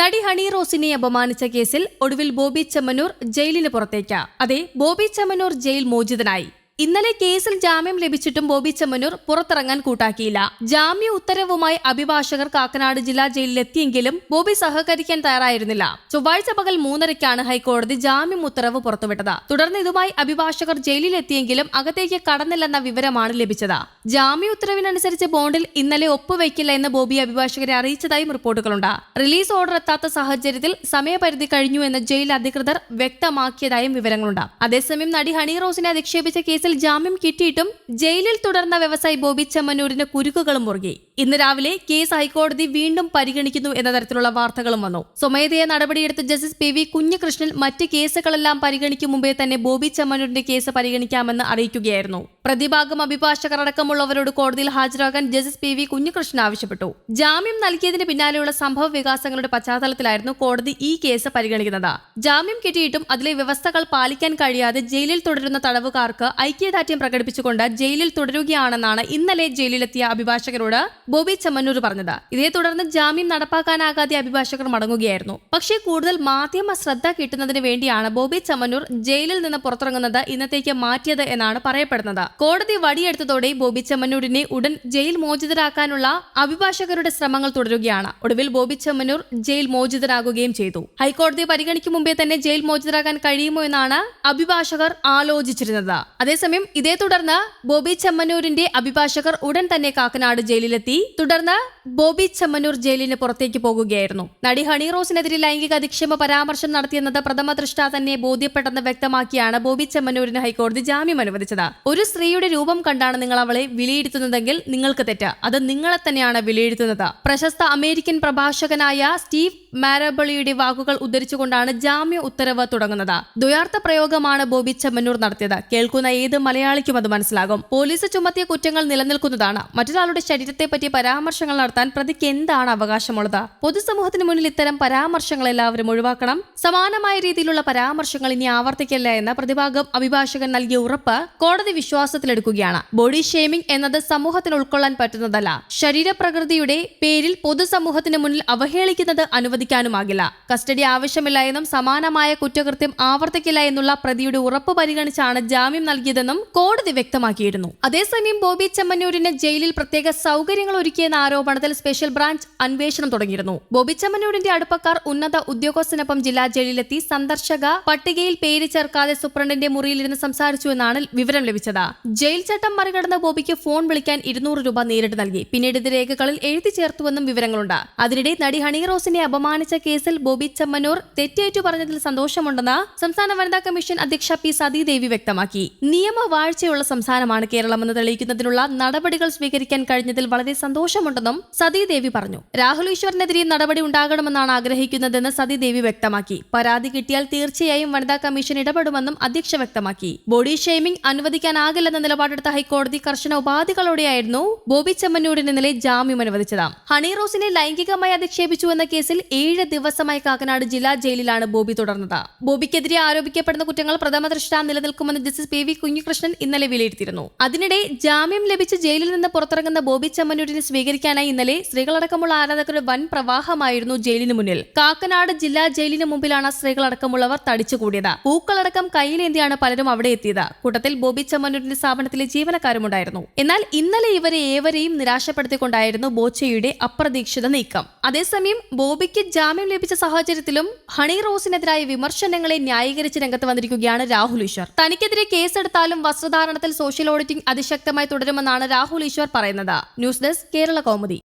നടി ഹണി റോസിനെ അപമാനിച്ച കേസിൽ ഒടുവിൽ ബോബി ചെമ്മനൂർ ജയിലിന് പുറത്തേക്ക്. അതെ ബോബി ചെമ്മനൂർ ജയിൽ മോചിതനായി. ഇന്നലെ കേസിൽ ജാമ്യം ലഭിച്ചിട്ടും ബോബി ചെമ്മനൂർ പുറത്തിറങ്ങാൻ കൂട്ടാക്കിയില്ല. ജാമ്യ ഉത്തരവുമായി അഭിഭാഷകർ കാക്കനാട് ജില്ലാ ജയിലിലെത്തിയെങ്കിലും ബോബി സഹകരിക്കാൻ തയ്യാറായിരുന്നില്ല. ചൊവ്വാഴ്ച പകൽ മൂന്നരയ്ക്കാണ് ഹൈക്കോടതി ജാമ്യം ഉത്തരവ് പുറത്തുവിട്ടത്. തുടർന്ന് ഇതുമായി അഭിഭാഷകർ ജയിലിലെത്തിയെങ്കിലും അകത്തേക്ക് കടന്നില്ലെന്ന വിവരമാണ് ലഭിച്ചത്. ജാമ്യ ഉത്തരവിനനുസരിച്ച് ബോണ്ടിൽ ഇന്നലെ ഒപ്പുവയ്ക്കില്ല എന്ന് ബോബി അഭിഭാഷകരെ അറിയിച്ചതായും റിപ്പോർട്ടുകളുണ്ട്. റിലീസ് ഓർഡർ എത്താത്ത സാഹചര്യത്തിൽ സമയപരിധി കഴിഞ്ഞു എന്ന് ജയിൽ അധികൃതർ വ്യക്തമാക്കിയതായും വിവരങ്ങളുണ്ട്. അതേസമയം നടി ഹണി റോസിനെ അധിക്ഷേപിച്ച കേസിൽ ജാമ്യം കിട്ടിയിട്ടും ജയിലിൽ തുടർന്ന വ്യവസായി ബോബി ചെമ്മന്നൂരിന് കുരുക്കുകളും മുറുകി. ഇന്ന് രാവിലെ കേസ് ഹൈക്കോടതി വീണ്ടും പരിഗണിക്കുന്നു എന്ന തരത്തിലുള്ള വാർത്തകളും വന്നു. സ്വമേധയാ നടപടിയെടുത്ത ജസ്റ്റിസ് പി വി കുഞ്ഞികൃഷ്ണൻ മറ്റ് കേസുകളെല്ലാം പരിഗണിക്കും മുമ്പേ തന്നെ ബോബി ചമ്മനൂരിന്റെ കേസ് പരിഗണിക്കാമെന്ന് അറിയിക്കുകയായിരുന്നു. പ്രതിഭാഗം അഭിഭാഷകർ അടക്കമുള്ളവരോട് കോടതിയിൽ ഹാജരാകാൻ ജസ്റ്റിസ് പി വി കുഞ്ഞികൃഷ്ണൻ ആവശ്യപ്പെട്ടു. ജാമ്യം നൽകിയതിന് പിന്നാലെയുള്ള സംഭവ വികാസങ്ങളുടെ പശ്ചാത്തലത്തിലായിരുന്നു കോടതി ഈ കേസ് പരിഗണിക്കുന്നത്. ജാമ്യം കിട്ടിയിട്ടും അതിലെ വ്യവസ്ഥകൾ പാലിക്കാൻ കഴിയാതെ ജയിലിൽ തുടരുന്ന തടവുകാർക്ക് ഐക്യദാർഢ്യം പ്രകടിപ്പിച്ചുകൊണ്ട് ജയിലിൽ തുടരുകയാണെന്നാണ് ഇന്നലെ ജയിലിലെത്തിയ അഭിഭാഷകരോട് ബോബി ചെമ്മന്നൂർ പറഞ്ഞത്. ഇതേ തുടർന്ന് ജാമ്യം നടപ്പാക്കാനാകാതെ അഭിഭാഷകർ മടങ്ങുകയായിരുന്നു. പക്ഷേ കൂടുതൽ മാധ്യമ ശ്രദ്ധ കിട്ടുന്നതിന് വേണ്ടിയാണ് ബോബി ചെമ്മന്നൂർ ജയിലിൽ നിന്ന് പുറത്തിറങ്ങുന്നത് ഇന്നത്തേക്ക് മാറ്റിയത് എന്നാണ് പറയപ്പെടുന്നത്. കോടതി വടിയെടുത്തതോടെ ബോബി ചെമ്മന്നൂരിനെ ഉടൻ ജയിൽ മോചിതരാക്കാനുള്ള അഭിഭാഷകരുടെ ശ്രമങ്ങൾ തുടരുകയാണ്. ഒടുവിൽ ബോബി ചെമ്മന്നൂർ ജയിൽ മോചിതരാകുകയും ചെയ്തു. ഹൈക്കോടതി പരിഗണിക്കും മുമ്പേ തന്നെ ജയിൽ മോചിതരാകാൻ കഴിയുമോ എന്നാണ് അഭിഭാഷകർ ആലോചിച്ചിരുന്നത്. അതേസമയം ഇതേ തുടർന്ന് ബോബി ചെമ്മന്നൂരിന്റെ അഭിഭാഷകർ ഉടൻ തന്നെ കാക്കനാട് ജയിലിലെത്തി. തുടർന്ന് ബോബി ചെമ്മനൂർ ജയിലിന് പുറത്തേക്ക് പോകുകയായിരുന്നു. നടി ഹണി റോസിനെതിരെ ലൈംഗിക അധിക്ഷേപ പരാമർശം നടത്തിയെന്നത് പ്രഥമ ദൃഷ്ട തന്നെ ബോധ്യപ്പെട്ടെന്ന് വ്യക്തമാക്കിയാണ് ബോബി ചെമ്മനൂരിന് ഹൈക്കോടതി ജാമ്യം അനുവദിച്ചത്. ഒരു സ്ത്രീയുടെ രൂപം കണ്ടാണ് നിങ്ങൾ അവളെ വിലയിരുത്തുന്നതെങ്കിൽ നിങ്ങൾക്ക് തെറ്റ്. അത് നിങ്ങളെ തന്നെയാണ് വിലയിരുത്തുന്നത്. പ്രശസ്ത അമേരിക്കൻ പ്രഭാഷകനായ സ്റ്റീവ് മാരബളിയുടെ വാക്കുകൾ ഉദ്ധരിച്ചുകൊണ്ടാണ് ജാമ്യ ഉത്തരവ് തുടങ്ങുന്നത്. ദ്വയാർത്ഥ പ്രയോഗമാണ് ബോബി ചെമ്മന്നൂർ നടത്തിയത്. കേൾക്കുന്ന ഏത് മലയാളിക്കും അത് മനസ്സിലാകും. പോലീസ് ചുമത്തിയ കുറ്റങ്ങൾ നിലനിൽക്കുന്നതാണ്. മറ്റൊരാളുടെ ശരീരത്തെ പറ്റി പരാമർശങ്ങൾ നടത്താൻ പ്രതിക്ക് എന്താണ് അവകാശമുള്ളത്? പൊതുസമൂഹത്തിന് മുന്നിൽ ഇത്തരം പരാമർശങ്ങൾ എല്ലാവരും ഒഴിവാക്കണം. സമാനമായ രീതിയിലുള്ള പരാമർശങ്ങൾ ഇനി ആവർത്തിക്കില്ല എന്ന പ്രതിഭാഗം അഭിഭാഷകൻ നൽകിയ ഉറപ്പ് കോടതി വിശ്വാസത്തിലെടുക്കുകയാണ്. ബോഡി ഷേമിംഗ് എന്നത് സമൂഹത്തിന് ഉൾക്കൊള്ളാൻ പറ്റുന്നതല്ല. ശരീരപ്രകൃതിയുടെ പേരിൽ പൊതുസമൂഹത്തിന് മുന്നിൽ അവഹേളിക്കുന്നത് അനുവദിക്കാനുമാകില്ല കസ്റ്റഡി ആവശ്യമില്ല എന്നും സമാനമായ കുറ്റകൃത്യം ആവർത്തിക്കില്ല എന്നുള്ള പ്രതിയുടെ ഉറപ്പ് പരിഗണിച്ചാണ് ജാമ്യം നൽകിയതെന്നും കോടതി വ്യക്തമാക്കിയിരുന്നു. അതേസമയം ബോബി ചെമ്മന്നൂരിന് ജയിലിൽ പ്രത്യേക സൗകര്യങ്ങൾ ഒരുക്കിയെന്ന ആരോപണത്തിൽ സ്പെഷ്യൽ ബ്രാഞ്ച് അന്വേഷണം തുടങ്ങിയിരുന്നു. ബോബി ചെമ്മന്നൂരിന്റെ അടുപ്പക്കാർ ഉന്നത ഉദ്യോഗസ്ഥനൊപ്പം ജില്ലാ ജയിലിലെത്തി സന്ദർശക പട്ടികയിൽ പേര് ചേർക്കാതെ സൂപ്രണ്ടിന്റെ മുറിയിലിരുന്ന് സംസാരിച്ചു എന്നാണ് വിവരം ലഭിച്ചത്. ജയിൽ ചട്ടം മറികടന്ന ബോബിക്ക് ഫോൺ വിളിക്കാൻ ഇരുന്നൂറ് രൂപ നേരിട്ട് നൽകി. പിന്നീട് ഇത് രേഖകളിൽ എഴുതി ചേർത്തുവെന്നും വിവരങ്ങളുണ്ട്. അതിനിടെ നടി ഹണി റോസിനെ അപമാനിച്ച കേസിൽ ബോബി ചമ്മനൂർ തെറ്റേറ്റു പറഞ്ഞതിൽ സന്തോഷമുണ്ടെന്ന് സംസ്ഥാന വനിതാ കമ്മീഷൻ അധ്യക്ഷ പി സതീദേവി വ്യക്തമാക്കി. നിയമവാഴ്ചയുള്ള സംസ്ഥാനമാണ് കേരളമെന്ന് തെളിയിക്കുന്നതിനുള്ള നടപടികൾ സ്വീകരിക്കാൻ കഴിഞ്ഞതിൽ വളരെ സന്തോഷമുണ്ടെന്നും സതീദേവി പറഞ്ഞു. രാഹുൽ ഈശ്വറിനെതിരെ നടപടി ഉണ്ടാകണമെന്നാണ് ആഗ്രഹിക്കുന്നതെന്ന് സതീദേവി വ്യക്തമാക്കി. പരാതി കിട്ടിയാൽ തീർച്ചയായും വനിതാ കമ്മീഷൻ ഇടപെടുമെന്നും അധ്യക്ഷ വ്യക്തമാക്കി. ബോഡി ഷെയ്മിംഗ് അനുവദിക്കാനാകില്ലെന്ന നിലപാടെടുത്ത ഹൈക്കോടതി കർശന ഉപാധികളോടെയായിരുന്നു ബോബി ചെമ്മന്നൂരിന് ജാമ്യം അനുവദിച്ചത്. ഹണി റോസിനെ ലൈംഗികമായി അധിക്ഷേപിച്ചു എന്ന കേസിൽ ഏഴ് ദിവസമായി കാക്കനാട് ജില്ലാ ജയിലിലാണ് ബോബി തുടർന്നത്. ബോബിക്കെതിരെ ആരോപിക്കപ്പെടുന്ന കുറ്റങ്ങൾ പ്രഥമ ദൃഷ്ടാ നിലനിൽക്കുമെന്ന് ജസ്റ്റിസ് പി വി കുഞ്ഞികൃഷ്ണൻ ഇന്നലെ വിലയിരുത്തിയിരുന്നു. അതിനിടെ ജാമ്യം ലഭിച്ച് ജയിലിൽ നിന്ന് പുറത്തിറങ്ങുന്ന ബോബി ചെമ്മന്നൂരിനെ സ്വീകരിക്കാനായി ഇന്നലെ സ്ത്രീകളടക്കമുള്ള ആരാധകരുടെ വൻ പ്രവാഹമായിരുന്നു ജയിലിന് മുന്നിൽ. കാക്കനാട് ജില്ലാ ജയിലിന് മുമ്പിലാണ് സ്ത്രീകളടക്കമുള്ളവർ തടിച്ചുകൂടിയത്. പൂക്കളടക്കം കയ്യിലേന്തിയാണ് പലരും അവിടെ എത്തിയത്. കൂട്ടത്തിൽ ബോബി ചെമ്മന്നൂരിന്റെ സ്ഥാപനത്തിലെ ജീവനക്കാരുമുണ്ടായിരുന്നു. എന്നാൽ ഇന്നലെ ഇവരെ ഏവരെയും നിരാശപ്പെടുത്തിക്കൊണ്ടായിരുന്നു ബോച്ചയുടെ അപ്രതീക്ഷിത നീക്കം. അതേസമയം ബോബിക്ക് ജാമ്യം ലഭിച്ച സാഹചര്യത്തിലും ഹണി റോസിനെതിരായ വിമർശനങ്ങളെ ന്യായീകരിച്ച് രംഗത്ത് വന്നിരിക്കുകയാണ് രാഹുൽ ഈശ്വർ. തനിക്കെതിരെ കേസെടുത്താലും വസ്ത്രധാരണത്തിൽ സോഷ്യൽ ഓഡിറ്റിംഗ് അതിശക്തമായി തുടരുമെന്നാണ് രാഹുൽ ഈശ്വർ പറയുന്നത്. News desk Kerala Kaumudi